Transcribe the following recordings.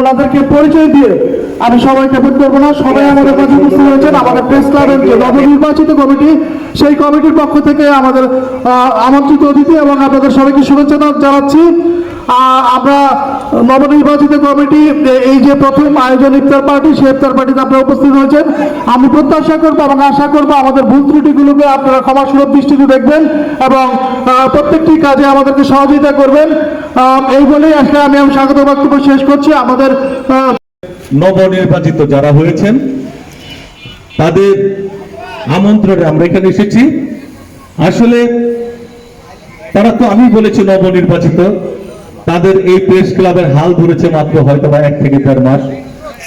ওনাদেরকে পরিচয় দিয়ে আমি সবাইকে বলতে করব না। সবাই আমাদের কাছে উপস্থিত হয়েছেন আমাদের প্রেস ক্লাবের যে নবনির্বাচিত কমিটি সেই কমিটির পক্ষ থেকে আমাদের আমন্ত্রিত অতিথি এবং আপনাদের সবাইকে শুভেচ্ছা জানাচ্ছি। আমরা নবনির্বাচিত কমিটি এই যে প্রথম আয়োজন ইফতার পার্টি, সেই ইফতার পার্টিতে আপনারা উপস্থিত হয়েছেন। আমি প্রত্যাশা করব এবং আশা করব আমাদের ভুল ত্রুটিগুলোকে আপনারা ক্ষমা সুলভ দৃষ্টিতে দেখবেন এবং প্রত্যেকটি কাজে আমাদেরকে সহযোগিতা করবেন। এই বলেই আসলে আমি আমার স্বাগত বক্তব্য শেষ করছি। আমাদের নবনির্বাচিত যারা হয়েছেন, তাদের আমন্ত্রণে আমরা এখানে এসেছি। আসলে তারা তো আমি বলেছি নবনির্বাচিত। তাদের এই প্রেস ক্লাবের হাল ধরেছে মাত্র হয়তো বা এক থেকে দেড় মাস।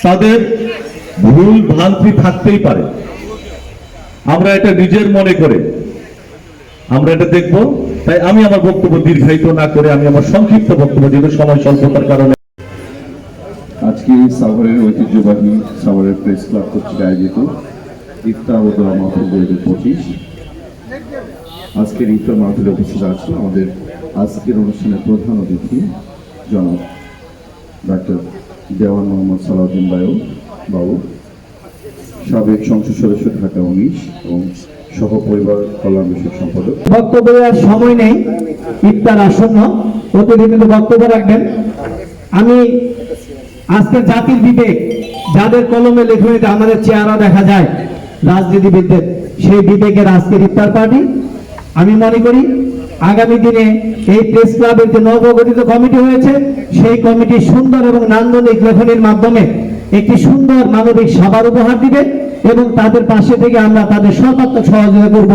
তাদের ভুল ভ্রান্তি থাকতেই পারে। আমরা এটা নিজের মনে করে, আমরা এটা দেখব। তাই আমি আমার বক্তব্য দীর্ঘায়িত না করে আমি আমার সংক্ষিপ্ত বক্তব্য যেহেতু সময় স্বল্পতার কারণে। আজকে সাভারের ঐতিহ্যবাহী সাভারের প্রেস ক্লাব কর্তৃক আয়োজিত ইফতার ও দোয়া দুই হাজার পঁচিশ। আজকের ইফতার মাহফিলে উপস্থিত আছে আমাদের আজকের অনুষ্ঠানের প্রধান অতিথি জনাব ডাক্তার দেওয়ান মোহাম্মদ সালাউদ্দিন বায়ু বাবু, সাবেক সংসদ সদস্য ঢাকা উনিশ এবং সহ পরিবার কল্যাণ বিষয়ক সম্পাদক। বক্তব্য দেওয়ার সময় নেই, ইফতার আসন্ন প্রতিনিধিত্ব বক্তব্য রাখবেন। আমি আজকে জাতির বিবেক, যাদের কলমে লেখনীতে আমাদের চেহারা দেখা যায়, রাজনীতিবিদদের, সেই বিবেকের আজকের ইফতার পার্টি। আমি মনে করি, আগামী দিনে এই প্রেস ক্লাবের যে নবগঠিত কমিটি হয়েছে, সেই কমিটি সুন্দর এবং নান্দনিক লেখনীর মাধ্যমে একটি সুন্দর মানবিক সভার উপহার দিবে এবং তাদের পাশে থেকে আমরা তাদের সর্বাত্মক সহযোগিতা করব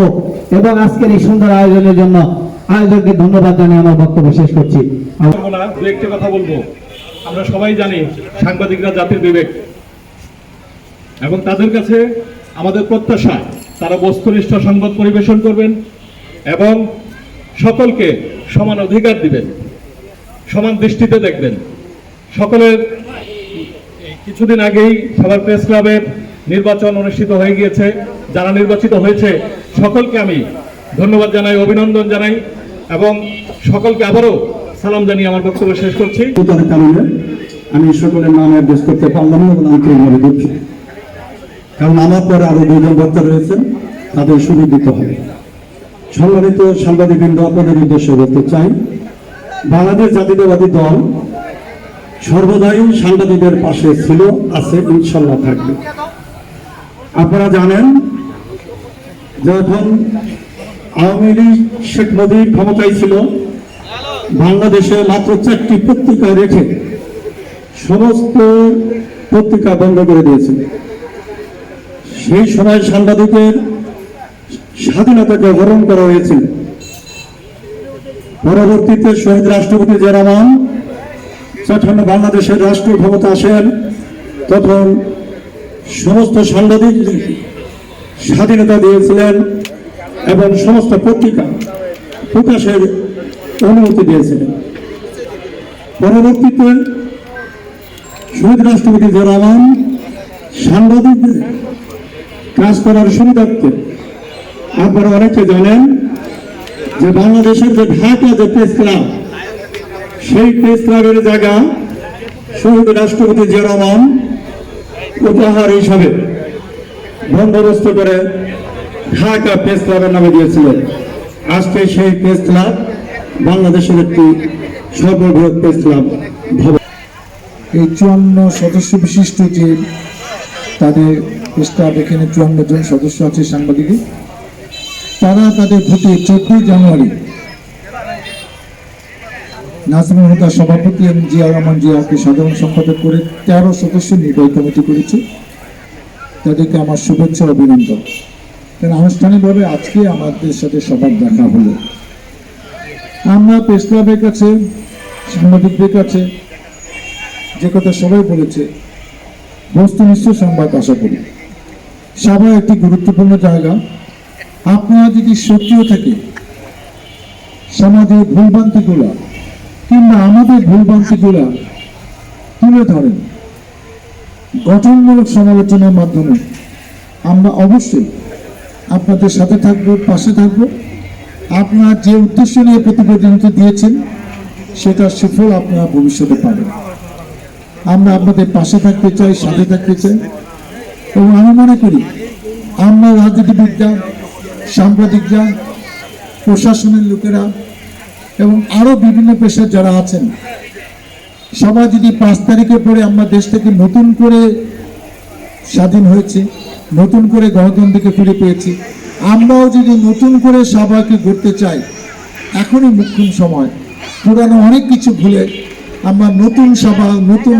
এবং আজকের এই সুন্দর আয়োজনের জন্য আয়োজককে ধন্যবাদ জানিয়ে আমার বক্তব্য শেষ করছি। একটি কথা বলব। আমরা সবাই জানি সাংবাদিকরা জাতির বিবেক এবং তাদের কাছে আমাদের প্রত্যাশা, তারা বস্তুনিষ্ঠ সংবাদ পরিবেশন করবেন এবং সকলকে সমান অধিকার দিবেন, সমান দৃষ্টিতে দেখবেন। সকলের কিছুদিন আগেই সবার প্রেস ক্লাবের নির্বাচন অনুষ্ঠিত হয়ে গিয়েছে। যারা নির্বাচিত হয়েছে, সকলকে আমি ধন্যবাদ জানাই, অভিনন্দন জানাই, এবং সকলকে আবারও সালাম জানিয়ে আমার বক্তব্য শেষ করছি। আমি সকলের নাম অ্যাড্রেস করতে পারলাম না এবং আন্তরিকভাবে কারণ আমার পরে আরও দুজন বক্তা রয়েছেন, তাদের দিতে হবে। সম্মানিত সাংবাদিকবৃন্দ, আপনাদের উদ্দেশ্যে বলতে চাই, বাংলাদেশ জাতীয়তাবাদী দল সর্বদাই সাংবাদিকদের পাশে ছিল, আছে ইনশাল্লাহ থাকবে। আপনারা জানেন যখন আওয়ামী লীগ শেখ মুজিব ক্ষমতায় ছিল, বাংলাদেশে মাত্র চারটি পত্রিকা রেখে সমস্ত পত্রিকা বন্ধ করে দিয়েছিল সেই সময় সাংবাদিকের স্বাধীনতাকে হরণ করা হয়েছিল। পরবর্তীতে শহীদ রাষ্ট্রপতি জিয়া রহমান যখন বাংলাদেশের রাষ্ট্র ক্ষমতা আসেন, তখন সমস্ত সাংবাদিক স্বাধীনতা দিয়েছিলেন এবং সমস্ত পত্রিকা প্রকাশের অনুমতি দিয়েছিলেন। পরবর্তীতে শহীদ রাষ্ট্রপতি জিয়া রহমান সাংবাদিকদের কাজ করার সুবিধার্থে আপনারা অনেকে জানেন যে বাংলাদেশের যে ঢাকা যে প্রেস ক্লাব সেই প্রেস ক্লাবের জায়গা শহীদ রাষ্ট্রপতি জিয়া রহমান উপহার হিসাবে বন্দোবস্ত করে ঢাকা প্রেস ক্লাবের নামে দিয়েছিলেন। আজকে সেই প্রেস ক্লাব বাংলাদেশের একটি সর্ববৃহৎ প্রেস ক্লাব এই চুয়ান্ন সদস্য বিশিষ্ট যে তাদের স্টাফ এখানে চুয়ান্ন জন সদস্য আছে সাংবাদিক তারা তাদের ভোটে চোদ্দই জানুয়ারি নাজমুল হুদা সভাপতি এবং জিয়া রহমান জিয়াকে সাধারণ সম্পাদক করে তেরো সদস্য নির্বাহী কমিটি করেছে। তাদেরকে আমার শুভেচ্ছা অভিনন্দন। কারণ আনুষ্ঠানিকভাবে আজকে আমাদের সাথে সবার দেখা হলো। আমরা প্রেস ক্লাবের কাছে, সাংবাদিকদের কাছে যে কথা সবাই বলেছে, বস্তুনিষ্ঠ সংবাদ আশা করি। সবাই একটি গুরুত্বপূর্ণ জায়গা। আপনারা যদি সক্রিয় থেকে সমাজের ভুলভ্রান্তিগুলা কিংবা আমাদের ভুলভ্রান্তিগুলা তুলে ধরেন। গঠনমূলক সমালোচনার মাধ্যমে আমরা অবশ্যই আপনাদের সাথে থাকব, পাশে থাকব। আপনারা যে উদ্দেশ্য নিয়ে প্রতিবেদনটি দিয়েছেন সেটার সুফল আপনারা ভবিষ্যতে পাবেন। আমরা আপনাদের পাশে থাকতে চাই, সাথে থাকতে চাই। এবং আমি মনে করি, আমরা রাজনীতিবিদরা সাংবাদিকরা, প্রশাসনের লোকেরা এবং আরও বিভিন্ন পেশার যারা আছেন, সবাই যদি পাঁচ তারিখে পরে আমরা দেশ থেকে নতুন করে স্বাধীন হয়েছে, নতুন করে গণতন্ত্রকে ফিরে পেয়েছি, আমরাও যদি নতুন করে সবাইকে গড়তে চাই, এখনই মুখ্যম সময়। পুরানো অনেক কিছু ভুলে আমরা নতুন সভা, নতুন